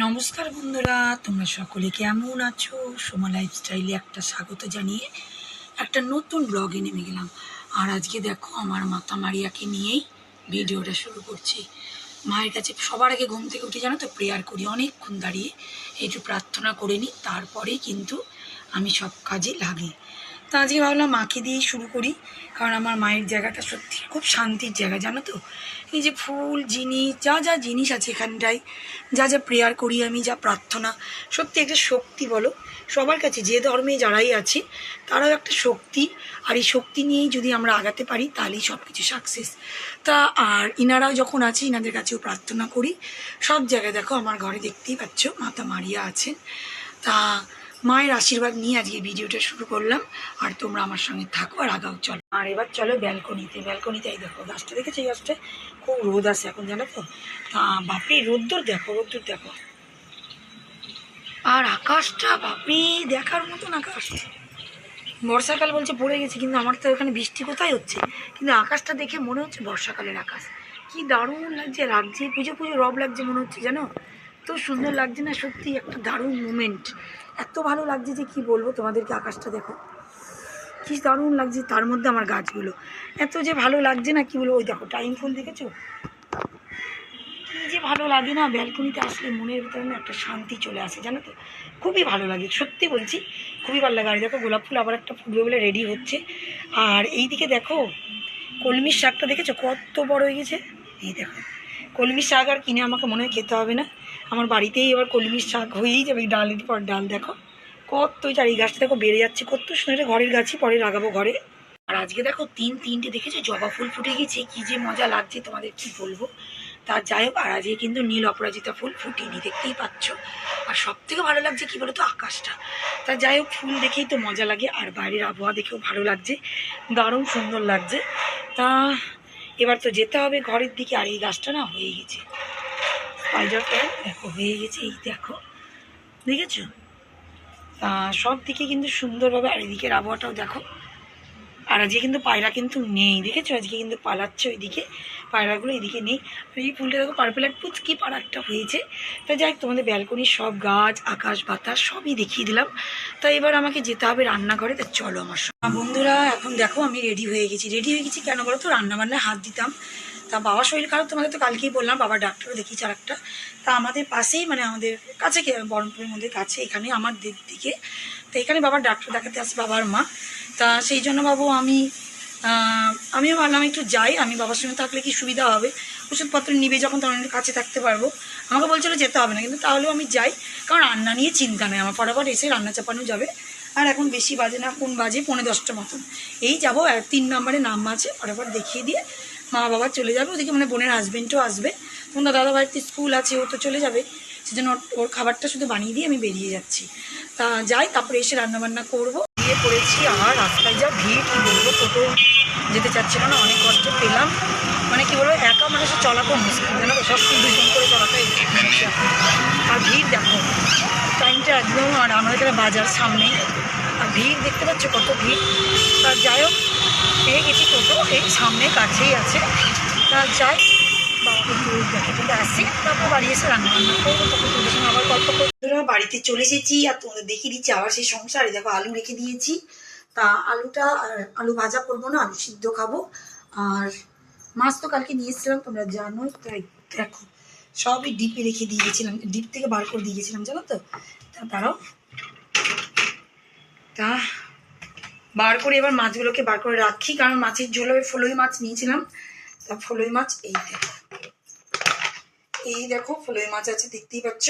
নমস্কার বন্ধুরা, তোমরা সকলে কেমন আছো? সোমা লাইফস্টাইলে একটা স্বাগত জানিয়ে একটা নতুন ব্লগে নেমে গেলাম। আর আজকে দেখো আমার মাতা মারিয়াকে নিয়েই ভিডিওটা শুরু করছি। মায়ের কাছে সবার আগে ঘুম থেকে উঠে জানো তো প্রেয়ার করি, অনেকক্ষণ দাঁড়িয়ে একটু প্রার্থনা করে নিই, তারপরেই কিন্তু আমি সব কাজে লাগি। তো আজকে ভাবলাম মাকে দিয়েই শুরু করি। কারণ আমার মায়ের জায়গাটা সত্যি খুব শান্তির জায়গা, জানো তো? এই যে ফুল, জিনিস, যা যা জিনিস আছে এখানটায়, যা যা প্রেয়ার করি আমি, যা প্রার্থনা, সত্যি একটা শক্তি বলো? সবার কাছে যে ধর্মে যারাই আছে, তারাও একটা শক্তি। আর এই শক্তি নিয়েই যদি আমরা আগাতে পারি, তাহলেই সব কিছু সাকসেস তা আর ইনারাও যখন আছে ইনাদের কাছেও প্রার্থনা করি। সব জায়গায় দেখো, আমার ঘরে দেখতেই পাচ্ছ, মাতা মারিয়া আছেন। তা মায়ের আশীর্বাদ নিয়ে আজকে ভিডিওটা শুরু করলাম। আর তোমরা আমার সঙ্গে থাকো আর আগাও, চলো। আর এবার চলো ব্যালকনিতে। ব্যালকনিতে এই দেখো, গাছটা দেখেছ এই গাছটা? খুব রোদ আছে এখন, জানো তো? বাপরে, রোদ্দুর দেখো রোদ্দুর দেখো। আর আকাশটা বাপরে, দেখার মতন আকাশ। বর্ষাকাল বলছে পড়ে গেছে, কিন্তু আমার তো ওখানে বৃষ্টি কোথায় হচ্ছে? কিন্তু আকাশটা দেখে মনে হচ্ছে বর্ষাকালের আকাশ। কি দারুণ লাগছে লাগছে, পুজো পুজো রব লাগছে মনে হচ্ছে, জানো? তো সুন্দর লাগছে না সত্যি একটা দারুণ মুমেন্ট এত ভালো লাগছে যে কি বলব? তোমাদেরকে আকাশটা দেখো। কি দারুণ লাগছে। তার মধ্যে আমার গাছগুলো। এত যে ভালো লাগছে না, কি বলব? ওই দেখো, টাইম ফুল দেখেছ? কি যে ভালো লাগে না, ব্যালকনিতে আসলে মনের ভিতরে একটা শান্তি চলে আসে, জানো তো? খুবই ভালো লাগে, সত্যি বলছি, খুবই ভালো লাগে। আর দেখো, গোলাপ ফুল আবার একটা ফুলবে বলে রেডি হচ্ছে। আর এই দিকে দেখো কলমির শাকটা দেখেছ? কত বড় হয়ে গেছে। এই দেখো কলমির শাক আর কিনে আমাকে মনে হয় খেতে হবে না। আমার বাড়িতেই এবার কলমির শাক হয়েই যাবে ডালের পর ডাল, দেখো। কত চার এই গাছটা দেখো বেড়ে যাচ্ছে, কত সুন্দর ঘরের গাছই পরে লাগাবো ঘরে। আর আজকে দেখো তিন তিনটে দেখেছ? জবা ফুল ফুটে গেছে, কি যে মজা লাগছে, তোমাদের কি বলব? তা যাই হোক, আর আজকে কিন্তু নীল অপরাজিতা ফুল ফুটেনি, দেখতেই পাচ্ছ। আর সব থেকে ভালো লাগছে কি বলতো? আকাশটা। তা যাই হোক, ফুল দেখেই তো মজা লাগে, আর বাইরের আবহাওয়া দেখেও ভালো লাগছে, দারুণ সুন্দর লাগছে। তা এবার তো যেতে হবে ঘরের দিকে, আর এই গাছটা না হয়ে গেছে। স্পাইডারটা দেখো, হয়ে গেছে, এই দেখো। দেখেছ? সব দিকে কিন্তু সুন্দরভাবে, আর এদিকের আবহাওয়াটাও দেখো। আর আজকে কিন্তু পায়রা কিন্তু নেই, দেখেছ? আজকে কিন্তু পালাচ্ছে ওইদিকে, পায়রাগুলো এদিকে নেই। এই ফুলটা দেখো পার্পেল আর পুচকি পাড়া একটা হয়েছে। তা যাই তোমাদের ব্যালকনির সব গাছ, আকাশ, বাতাস, সবই দেখিয়ে দিলাম। তা এবার আমাকে যেতে হবে রান্নাঘরে, তা চলো আমার সঙ্গে। বন্ধুরা, এখন দেখো, আমি রেডি হয়ে গেছি। রেডি হয়ে গেছি কেন বলো তো? রান্নাবান্নায় হাত দিতাম। তা বাবার শরীর খারাপ, তোমাকে তো কালকেই বললাম, বাবার ডাক্তারও দেখিয়েছি আর একটা তা আমাদের পাশেই মানে আমাদের কাছে কে বরমপুরের মধ্যে কাছে, এখানে আমার দিক। তো এখানে বাবার ডাক্তার দেখাতে আসে বাবার মা। তা সেই জন্য বাবু আমি আমিও ভাবলাম একটু যাই, আমি বাবার সঙ্গে থাকলে কি সুবিধা হবে? ওষুধপত্র নিবে যখন, তখন কাছে থাকতে পারব। আমাকে বলছিল যেতে হবে না, কিন্তু তাহলেও আমি যাই। কারণ রান্না নিয়ে চিন্তা নেই, আমার ফটাফট এসে রান্না চাপানো যাবে। আর এখন বেশি বাজে না কোন বাজে পৌনে দশটা মতন। এই যাব তিন নম্বরে নাম আছে ফটাফট দেখিয়ে দিয়ে মা বাবা চলে যাবে, ওদিকে মানে বোনের হাজবেন্ডও আসবে। তখন দাদা বাড়িতে স্কুল আছে, ও তো চলে যাবে। সেজন্য ওর- খাবারটা শুধু বানিয়ে দিয়ে আমি বেরিয়ে যাচ্ছি। তা যাই, তারপরে এসে রান্নাবান্না করব। দিয়ে পড়েছি আর রাস্তায় যা ভিড়, কী বলব, টোটো যেতে চাচ্ছিল না, অনেক কষ্ট পেলাম। মানে কি বলব, একা মানুষের চলা খুব মুশকিল জানো তো সব দুজন করে চলাটাই আর ভিড় দেখো টাইমটা একদম, আর আমাদের বাজার সামনে আর ভিড় দেখতে পাচ্ছ কত ভিড়? তা যাই হোক গেছি টোটো, এই সামনে কাছেই আছে। তা যাই বাড়িতে চলে এসেছি, আর তোমাদের দিচ্ছি আবার সেই সংসারে। দেখো, আলু রেখে দিয়েছি। তা আলুটা আলু ভাজা করব না, আলু সিদ্ধ খাব। আর মাছ তো কালকে নিয়ে এসেছিলাম, তোমরা জানোই, তাই দেখো, সবই ডিপে রেখে দিয়ে গেছিলাম ডিপ থেকে বার করে দিয়ে গেছিলাম জানো তো? তা তা বার করে এবার মাছগুলোকে বার করে রাখি, কারণ মাছের ঝোল ফলই মাছ নিয়েছিলাম। তা ফলই মাছ এই এই দেখো, ফলই মাছ আছে, দেখতেই পাচ্ছ।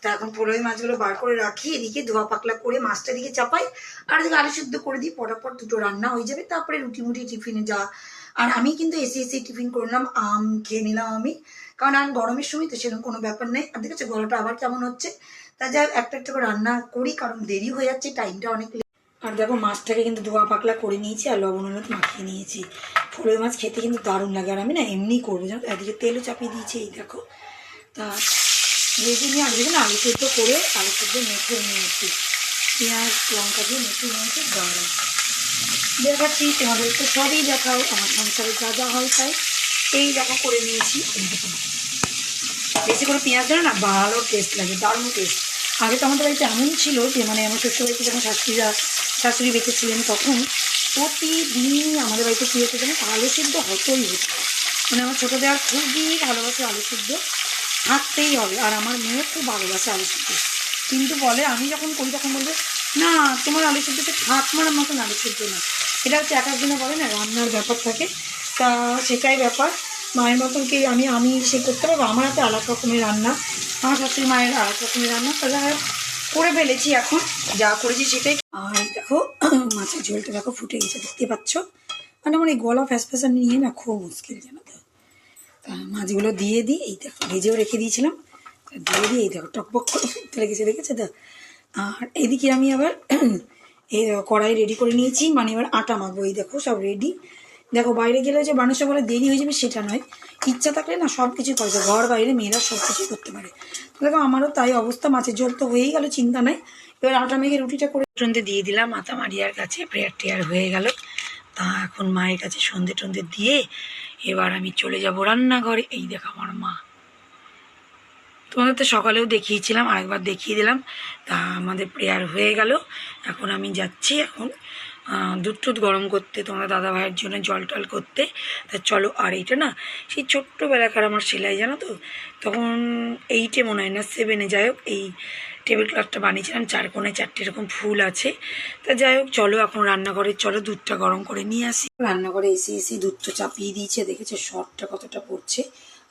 তা এখন ফলই মাছগুলো বার করে রাখি, এদিকে ধোয়া পাকলা করে মাছটা দিকে চাপাই, আর এদিকে আলু সিদ্ধ করে দিই পটাপট দুটো রান্না হয়ে যাবে। তারপরে রুটি মুটি টিফিনে যা। আর আমি কিন্তু এসে এসে টিফিন করলাম, আম খেয়ে নিলাম আমি। কারণ আমি গরমের সময় তো সেরকম কোনো ব্যাপার নেই। আর দেখেছ গলাটা আবার কেমন হচ্ছে? তা যাই একটা একটা রান্না করি, কারণ দেরি হয়ে যাচ্ছে, টাইমটা অনেক। আর দেখো মাছটাকে কিন্তু ধোয়া পাকলা করে নিয়েছি আর লবণ হলুদ মাখিয়ে নিয়েছি। ফলই মাছ খেতে কিন্তু দারুণ লাগে। আর আমি না এমনি করব। জানো? এদিকে তেলও চাপিয়ে দিয়েছি, এই দেখো। তা ভেজে নিয়ে আলু না, আলু সেদ্ধ করে আলু সেদ্ধ মেখে নিয়েছি পেঁয়াজ, লঙ্কা দিয়ে মেখে নিয়েছি গাঢ় দেখাচ্ছি তোমাদের তো সবই দেখাও। আমার সংসারে যা যা হয় তাই। এই দেখো, করে নিয়েছি। বেশি করে পেঁয়াজ দিলে না ভালো টেস্ট লাগে, দারুণ টেস্ট আগে তো আমাদের বাড়িতে এমন ছিল যে মানে আমার শ্বশুরবাড়িতে যখন শাশুড়িরা শাশুড়ি বেঁচে ছিলেন তখন প্রতিদিন আমাদের বাড়িতে কী হতো যেন আলু সিদ্ধ হতোই হতো। মানে আমার ছোটো দেওয়ার খুবই ভালোবাসে আলু সিদ্ধ। থাকতেই হবে। আর আমার মেয়েও খুব ভালোবাসে আলু সিদ্ধ। কিন্তু বলে, আমি যখন করি তখন বলবে, না, তোমার আলু সিদ্ধতে মারার মতন আলু সিদ্ধ না। এটা হচ্ছে এক একদিনে বলে না, রান্নার ব্যাপার থাকে। তা সেটাই ব্যাপার। মায়ের মতন কি আমি আমি সে করতে পারব? আমার হাতে আলাদা রকমের রান্না। আমার শাশুড়ি মায়ের আলাদা রকমের রান্না। তাহলে করে ফেলেছি এখন। যা করেছি সেটাই আর দেখো, মাছের ঝোলটা দেখো ফুটে গেছে, দেখতে পাচ্ছ? মানে আমার এই গলা ফ্যাস ফ্যাসা নিয়ে না খুব মুশকিল, জানো তো? মাছগুলো দিয়ে দিই, এই দেখো, ভেজেও রেখে দিয়েছিলাম। দিয়ে দিই, এই দেখো টকবক করে ফুটতে লেগেছে, দেখেছে তো? আর এদিকে আমি আবার এই কড়াই রেডি করে নিয়েছি মানে এবার আটা মাখবো, এই দেখো, সব রেডি দেখো, বাইরে গেলে যে মানুষের বলে দেরি হয়ে যাবে সেটা নয়। ইচ্ছা থাকলে না সব কিছু করে ঘর বাইরে মেয়েরা সব কিছু করতে পারে। দেখো, আমারও তাই অবস্থা, মাছের ঝোল তো হয়েই গেল, চিন্তা নাই। এবার আটা মেঘে রুটিটা করে সন্ধে দিয়ে দিলাম মাথা মারিয়ার কাছে, প্রেয়ার টেয়ার হয়ে গেল। তা এখন মায়ের কাছে সন্ধে টন্ধে দিয়ে এবার আমি চলে যাব রান্নাঘরে। এই দেখো আমার মা। তোমাদের তো সকালেও দেখিয়েছিলাম, আরেকবার দেখিয়ে দিলাম। তা আমাদের প্রেয়ার হয়ে গেল। এখন আমি যাচ্ছি এখন দুধ টুধ গরম করতে, তোমরা দাদা ভাইয়ের জন্য জল টল করতে। তা চলো, আর এইটা না, সেই ছোট্টবেলাকার আমার সেলাই, জানো তো? তখন এইটে মনে হয় না সেভেনে যাই হোক, এই টেবিল ক্লথটা বানিয়েছিলাম, চার কোণে চারটে এরকম ফুল আছে। তা যাই হোক, চলো এখন রান্নাঘরে, চলো দুধটা গরম করে নিয়ে আসি। রান্নাঘরে এসে এসে দুধটা চাপিয়ে দিয়েছে, দেখেছে শর্টটা কতটা পড়ছে।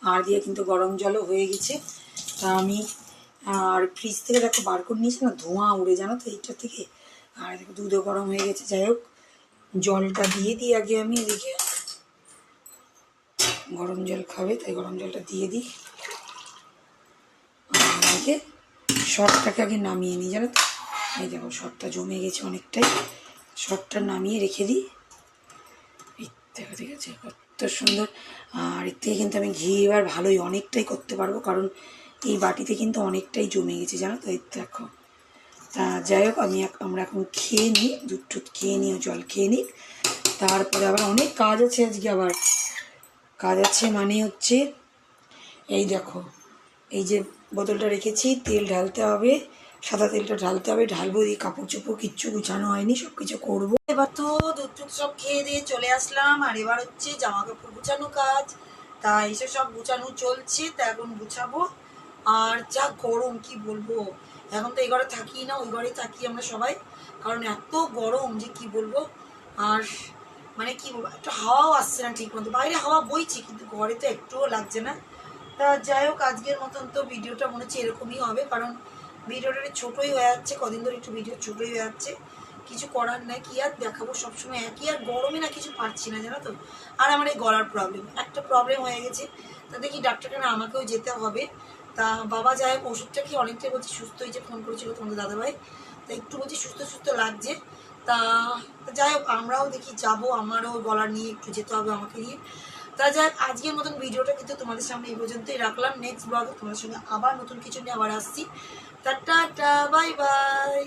আর দিয়ে কিন্তু গরম জলও হয়ে গেছে। তা আমি, আর ফ্রিজ থেকে দেখো বার করে নিয়েছি না, ধোঁয়া উড়ে জানো তো এইটা থেকে। আর দেখো দুধও গরম হয়ে গেছে, যাই হোক, জলটা দিয়ে দিই আগে আমি এদিকে। গরম জল খাবে, তাই গরম জলটা দিয়ে দিই। শর্টটাকে আগে নামিয়ে নিই, জানো তো? এই দেখো, শর্টটা জমে গেছে অনেকটাই। শর্টটা নামিয়ে রেখে দিই। দেখো, ঠিক আছে? কত সুন্দর। আর এর থেকে কিন্তু আমি ঘি এবার ভালোই অনেকটাই করতে পারব, কারণ এই বাটিতে কিন্তু অনেকটাই জমে গেছে, জানো তো? এই দেখো। তা যাই হোক, আমি আমরা এখন খেয়ে নিই, দুধ টুধ খেয়ে নিই জল খেয়ে নিই তারপরে আবার অনেক কাজ আছে আজকে আবার। কাজ আছে মানে হচ্ছে, এই দেখো, এই যে বোতলটা রেখেছি, তেল ঢালতে হবে, সাদা তেলটা ঢালতে হবে, ঢালবো, দিয়ে কাপড় চোপড় কিচ্ছু গুছানো হয়নি সব কিছু করব। এবার তো দুধ টুধ সব খেয়ে দিয়ে চলে আসলাম, আর এবার হচ্ছে জামা কাপড় গুছানো কাজ। তা এসে সব গুছানো চলছে, তা এখন গুছাবো। আর যা গরম, কি বলব? এখন তো এই ঘরে থাকি না, ওই ঘরেই থাকি আমরা সবাই, কারণ এত গরম যে কি বলব? আর মানে কি বলব, একটু হাওয়াও আসছে না ঠিক মতো বাইরে হাওয়া বইছে, কিন্তু ঘরে তো একটুও লাগছে না। তা যাই হোক, আজকের মতন তো ভিডিওটা মনে হচ্ছে এরকমই হবে, কারণ ভিডিওটা ছোটোই হয়ে যাচ্ছে, কদিন ধরে একটু ভিডিও ছোটোই হয়ে যাচ্ছে। কিছু করার নাই, কি আর দেখাবো? সবসময় একই, আর গরমে না কিছু পারছি না, জানো তো? আর আমার এই গলার প্রবলেম একটা প্রবলেম হয়ে গেছে। তা দেখি ডাক্তারখানে আমাকেও যেতে হবে। তা বাবা যাই হোক, ওষুধটা কি অনেকটাই বলছি সুস্থ হয়েছে ফোন করেছিল তোমাদের দাদাভাই। তা একটু বলছি সুস্থ সুস্থ লাগছে। তা যাই হোক, আমরাও দেখি যাব, আমারও গলা নিয়ে একটু যেতে হবে আমাকে নিয়ে। তা যাই আজকের মতন ভিডিওটা কিন্তু তোমাদের সামনে এই পর্যন্তই রাখলাম। নেক্সট ব্লগে তোমাদের সঙ্গে আবার নতুন কিছু নিয়ে আবার আসছি। Tata bye bye